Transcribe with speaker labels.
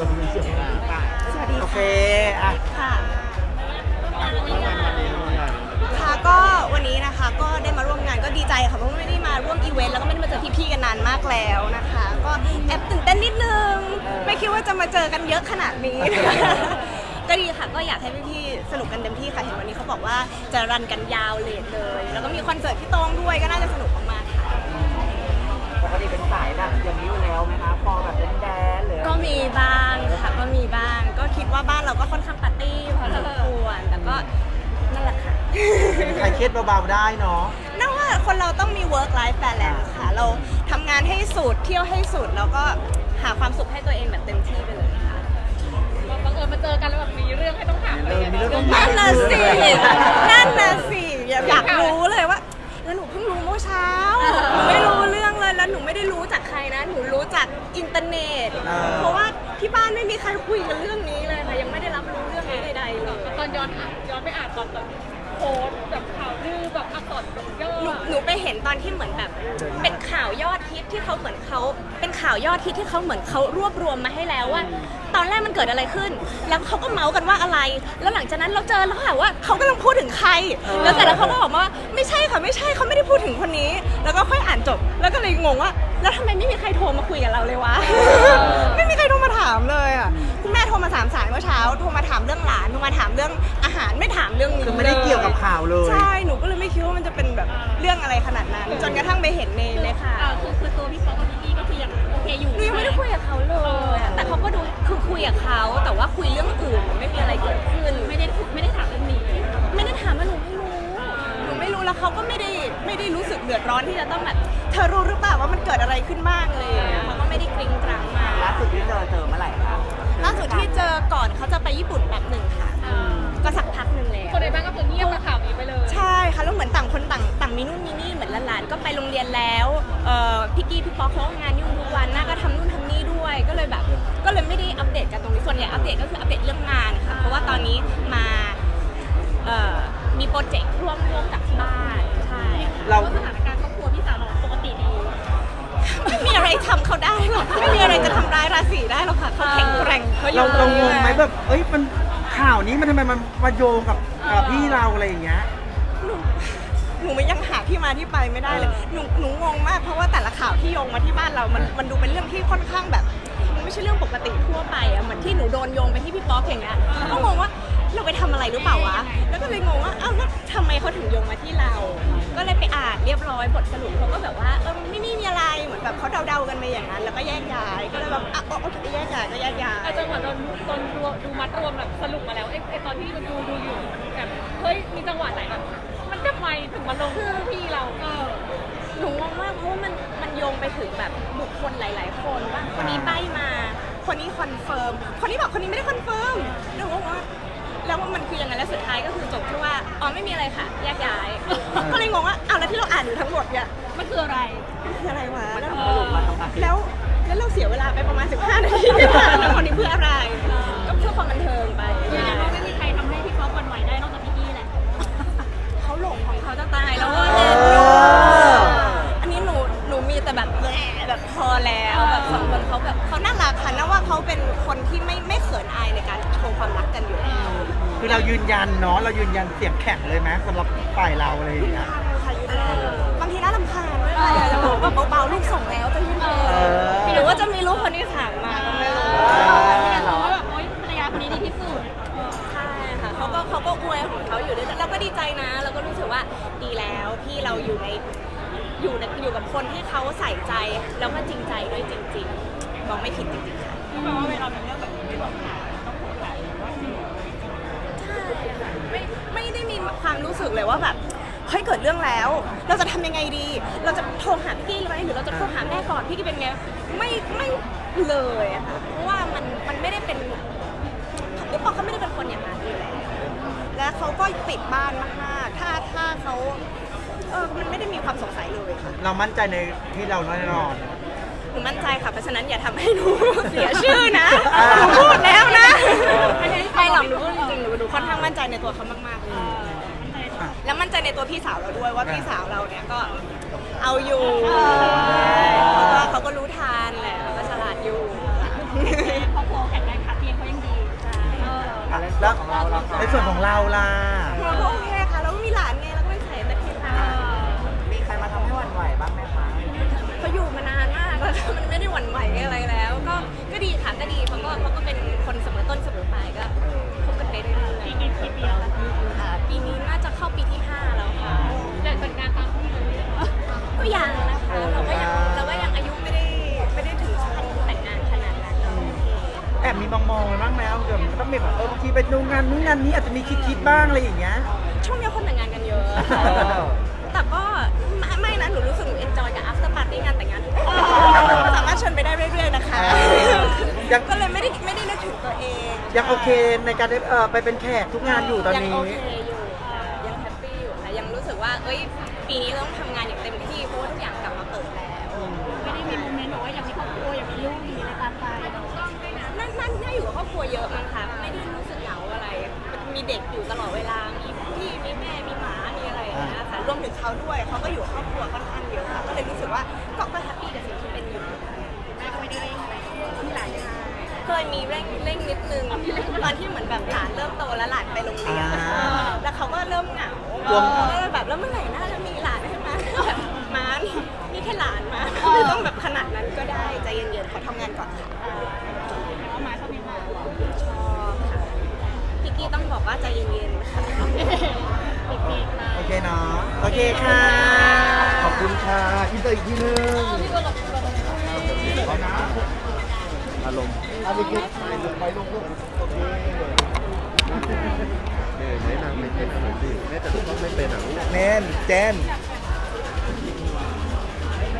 Speaker 1: ตัวนี้เสียงป่ะ
Speaker 2: สวัสดี
Speaker 1: โอเค
Speaker 2: ค่ะ
Speaker 1: อะ
Speaker 2: ค่ะ
Speaker 1: วันนี้วันนี้วันนี้
Speaker 2: ค่ะก็วันนี้นะคะก็ได้มาร่วมงานก็ดีใจค่ะเพราะว่าไม่ได้มาร่วมอีเวนต์แล้วก็ไม่ได้มาเจอพี่ๆกันนานมากแล้วนะคะ ก็แอบตื่นเต้นนิดนึง ไม่คิดว่าจะมาเจอกันเยอะขนาดนี้ ก็ดีค่ะก็อยากให้พี่ๆสนุกกันเต็มที่ค่ะเห็นวันนี้เขาบอกว่าจะรันกันยาวเลทเลย แล้วก็มีคอนเสิร์ตพี่โต้งด้วยก็น่าจะสนุก
Speaker 3: ร
Speaker 2: เครี
Speaker 1: ยดเบาๆได้เนาะ
Speaker 2: น่าว่าคนเราต้องมี work life balance ค่ะ เราทำงานให้สุดเที่ยวให้สุด แล้วก็หาความสุขให้ตัวเองแบบเต็มที่ไปเลยค่ะ
Speaker 4: บังเอิญมาเจอกันแล้วแบบมีเรื่องให้ต้องถามอะไร
Speaker 1: เออมีเรื่องต้องถาม
Speaker 2: นั่นน่ะสิ นั่นน่ะสิอยากอยากรู้เลยว่าแล้วหนูเพิ่งรู้เมื่อเช้า หนูไม่รู้เรื่องเลย แล้วหนูไม่ได้รู้จากใครนะ หนูรู้จากอินเทอร์เน็ต
Speaker 1: อ่า
Speaker 2: เพราะว่าที่บ้านไม่มีใครคุยกันเรื่องนี้เลยค่ะ ยังไม่ได้รับรู้เรื่องนี้ใดๆเลย
Speaker 4: ตอนย้อนอ่านย้อนไปอ่านตอนแบบ โพสต์แบบข่าวลือแบบอักษรแบบย่อ
Speaker 2: หนูหนูไปเห็นตอนที่เหมือนแบบ เป็นข่าวยอดฮิตที่เขาเหมือนเขาเป็นข่าวยอดฮิตที่เขาเหมือนเขารวบรวมมาให้แล้วว่า ตอนแรกมันเกิดอะไรขึ้น แล้วเขาก็เมาส์กันว่าอะไร แล้วหลังจากนั้นเราเจอแล้วค่ะว่าเขากำลังพูดถึงใคร แล้วเสร็จแล้วเขาก็บอกมาว่าไม่ใช่ค่ะไม่ใช่เขาไม่ได้พูดถึงคนนี้ แล้วก็ค่อยอ่านจบ แล้วก็เลยงงว่า แล้วทำไมไม่มีใครโทรมาคุยกับเราเลยวะ ไม่มีใครโทรมาถามเลยอะคุณแม่โทรมาสามสายเมื่อเช้าโทรมาถาม เรื่องหลานโทรมาถามเรื่องอาหารไม่ถามเรื่องนี้
Speaker 1: คือไม่ได้เกี่ยวกับข่าวเลย
Speaker 2: ใช่หนูก็เลยไม่คิดว่ามันจะเป็นแบบเรื่องอะไรขนาดนั้น จนกระทั่งไปเห็นในในข่า
Speaker 4: อ่าวคือคือตัวพี่ป๊อกกับพี่กี้ก็คือยังโอเคอยู่
Speaker 2: หนูยังไม่ได้คุยกับเขาเลยอะแต่เขาก็ดูคือคุยกับเขาแต่ว่าคุยเรื่องอื่นไม่มีอะไรเกิดขึ้น
Speaker 4: ไม่ได้ไม่ได้ถามเรื่องนี้
Speaker 2: ไม่ได้ถามว่าหนูไม่รู้หนูไม่รู้แล้วเขาก็ไม่ได้ไม่ได้รู้สึกเดือดร้อนที่จะต้องแบบเธอรู้หรือเปล่าว่ามันเกิดอะไรขึ้นบ้างเลยอะเขาก็ไม่ได้กริ้งกรังมา
Speaker 3: ล่าสุดที่เจอเจอเมื่อไหร่คะ
Speaker 2: ล่าสุดที่เจอก่อนเขาจะไปญี่ปุ่น มีนู่นมีนี่เหมือนหลานๆก็ไปโรงเรียนแล้วเอ่อพี่กี้พี่ป๊อกเขาก็งานยุ่งทุกวันหน้าก็ทำนู่นทำนี่ด้วย ก็เลยแบบ ก็เลยไม่ได้อัปเดตกันตรงนี้ส่วนใหญ่อัปเดตก็คืออัปเดตเรื่องงานค่ะเพราะว่าตอนนี้มาเอ่อมีโปรเจกต์ร่วมร่วมกับที่บ้านใช่ค่ะ
Speaker 1: เรา
Speaker 4: สถานการณ์ครอบครัวพี่สาวเราปกติดี
Speaker 2: ไม่มีอะไรทำเขาได้หรอกไม่มีอะไรจะทำร้ายราศีได้หรอกค่ะเขาแข็งแกร่งเขาอ
Speaker 1: เรา
Speaker 2: ยู่
Speaker 1: เรางงไหมแบบ เอ้ยมันข่าวนี้มันทำไมมันมาโยงกับกับพี่เราอะไรอย่างเงี้ย
Speaker 2: หนู หนูไม่ยังหาที่มาที่ไปไม่ได้เลยหนูหนูงงมากเพราะว่าแต่ละข่าวที่โยงมาที่บ้านเรา มันมันดูเป็นเรื่องที่ค่อนข้างแบบมันไม่ใช่เรื่องปกติทั่วไปอะเหมือนที่หนูโดนโยงไปที่พี่ป๊อกอย่างเงี้ยก็งงว่าเราไปทำอะไรหรือเปล่าวะ แล้วก็เลยงงว่าอ้าวแล้วทำไมเขาถึงโยงมาที่เรา ก็เลยไปอ่านเรียบร้อยบทสรุปเขาก็แบบว่าเออไม่ไม่มีอะไร เหมือนแบบเขาเดาๆกันมาอย่างนั้น แล้วก็แยกย้าย ก็เลยแบบอะโอเคแยกย้ายก็แยกย้าย
Speaker 4: อาจังหวะตอนตอนดูดูมัด
Speaker 2: คนนี้คอนเฟิร์ม คนนี้บอกคนนี้ไม่ได้คอนเฟิร์มหนูงงว่าแล้วว่ามันคือยังไงแล้วสุดท้ายก็คือจบที่ว่า อ๋อไม่มีอะไรค่ะ แยกย้าย ก็เลยงงว่าอ้าวแล้วที่เราอ่านอยู่ทั้งหมดเนี่ย
Speaker 4: มันคืออะไร
Speaker 2: มันคืออะไรวะ แล้ว
Speaker 3: สรุปมาตรงไหน
Speaker 2: แล้วแล้วเราเสียเวลาไปประมาณ 15 นาทีที่ผ่านมาคนนี้เพื่ออะไร
Speaker 4: หนู
Speaker 2: มีแต่แบบแหละแบบพอแล้วแบบสองคนเขาแบบเขาน่ารักค่ะนะว่าเขาเป็นคนที่ไม่ไม่เขินอายในการโชว์ความรักกันอยู่แล้ว
Speaker 1: คือเรายืนยันเนาะเรายืนยันเสียงแข็งเลยไหมสำหรับฝ่ายเราอะไรอย่างเงี้ย
Speaker 2: ค่ะยืนยันบางทีน่ารำคาญด้วยค่ะอยากจะบอกว่าเบาๆลูกส่งแล้วจะยืนยัน
Speaker 1: เออ
Speaker 2: หรือว่าจะมีลูกคนที่สามมาก็ไม่รู้
Speaker 4: พี่กันรู้ว่าแบบโอ๊ยภรรยาคนนี้ดีที่สุด
Speaker 2: ใช่ค่ะเขาก็เขาก็อวยของเขาอยู่ด้วยเราก็ดีใจนะเราก็รู้สึกว่าดีแล้วพี่เราอยู่ใน อยู่ในอยู่กับคนที่เขาใส่ใจแล้วก็จริงใจด้วยจริงๆมองไม่ผิดจริงๆค่ะ
Speaker 4: แปลว่าเวลาเป็นเรื่องแบบนี้แบบต้องโพสต์หลายว่า
Speaker 2: ใช่ค่ะไม่ไม่ได้มีความรู้สึกเลยว่าแบบเฮ้ยเกิดเรื่องแล้ว เราจะทำยังไงดี เราจะโทรหาพี่กี้ไหมหรือเราจะโทรหาแม่ก่อนพี่กี้เป็นไงไม่ไม่เลยอะค่ะเพราะว่ามันมันไม่ได้เป็นพี่ปอเขาไม่ได้เป็นคนอย่างนั้นอยู่แล้วและเขาก็ปิดบ้านมากๆ ถ้าถ้าเขา เออมันไม่ได้มีความสงสัยเลยค่ะ
Speaker 1: เรามั่นใจในที่เราแน่นอน
Speaker 2: หนูมั่นใจค่ะเพราะฉะนั้นอย่าทำให้หนู เสียชื่อนะหนูพูดแล้วนะไม่หรอกหนูพูดจริงๆหนูหนูค่อนข้างมั่นใจในตัวเขามากๆเลยแล้วมั่นใจในตัวพี่สาวเราด้วยว่าพี่สาวเราเนี่ยก็เอาอยู่เขาก็เขาก็รู้ทานแหละก็ฉลาดอยู่
Speaker 4: ครอบครัวแข็งแรง
Speaker 1: แล้ว
Speaker 3: ของเราเราค่ะ
Speaker 1: ในส่วนของเราล่ะ
Speaker 2: เราก็โอเคค่ะเรา ที
Speaker 3: ไป
Speaker 2: ดู
Speaker 4: งาน
Speaker 2: นู้นงานนี้อา
Speaker 1: จจะมีคิดคิดๆบ้างอะไรอย่างเงี้ย
Speaker 2: ช่วงนี้คนแต่งงานกันเยอะแต่ก็ไม่ไม่นะหนูรู้สึกหนูเอนจอยกับ after party งานแต่งงานทุกคนสามารถชวนไปได้เรื่อยๆนะคะ
Speaker 1: เออยัง
Speaker 2: ก็เลยไม่ได้ไม่ได้นึกถึงตัวเอง
Speaker 1: ยังโอเคในการได้เออไปเป็นแขกทุกงานอยู่ตอน
Speaker 2: ยัง
Speaker 1: นี้
Speaker 2: โอเคอยู่ค่ะยังแฮปปี้อยู่ค่ะ ยังรู้สึกว่า เอ้ย ปีนี้เราต้องทำงานอย่างเต็มที่ เพราะว่าทุกอย่างกลับมาเปิดแล้ว
Speaker 4: ไม่ได้มีโมเมนต์บอกว่าอยากมีครอบครัวอยากมีลูกดีในตามไป
Speaker 2: นั่นนั่นน่าอยู่กับครอบครัวเยอะมั้งคะไม่ได้รู้สึกเหงาอะไร มีเด็กอยู่ตลอดเวลา มีพี่มีแม่มีหมา มีอะไรอย่างเงี้ยค่ะ รวมถึงเขาด้วย เขาก็อยู่กับครอบครัวค่อนข้างเยอะค่ะ ก็เลยรู้สึกว่าก็ก็แฮปปี้กับสิ่งที่เป็นอยู่
Speaker 4: แม่ก็ไม่ได้เร่งอะไรที่หลานยังไง
Speaker 2: เคยมีเร่งเร่งนิดนึงตอนที่เหมือนแบบหลานเริ่มโตแล้วหลานไปโรงเรียน
Speaker 1: อ่า
Speaker 2: แล้วเขาก็เริ่มเหงาก
Speaker 1: ลัว
Speaker 2: ก็เลยแบบแล้วเมื่อไหร่น่าจะมีหลานให้มาแบบมานี่นี่แค่หลานมาไม่ต้องแบบขนาดนั้นก็ได้ใจเย็นๆขอทำงานก่อนค่ะ เย็นๆค่ะ
Speaker 4: ปีกๆมา
Speaker 1: โอเคเนาะโอเคค่ะ ขอบคุณค่ะอินเตอร์อีกทีนึง
Speaker 4: พี่ก็หลบหลบ
Speaker 5: อารมณ์เอาไปกินไปลงไปลงลูกโอเคเออแนะนำไม่ใช่นำหน่อยสิแม่แต่ลูกต้องไม่เป็นอะลูก
Speaker 1: เนนเจน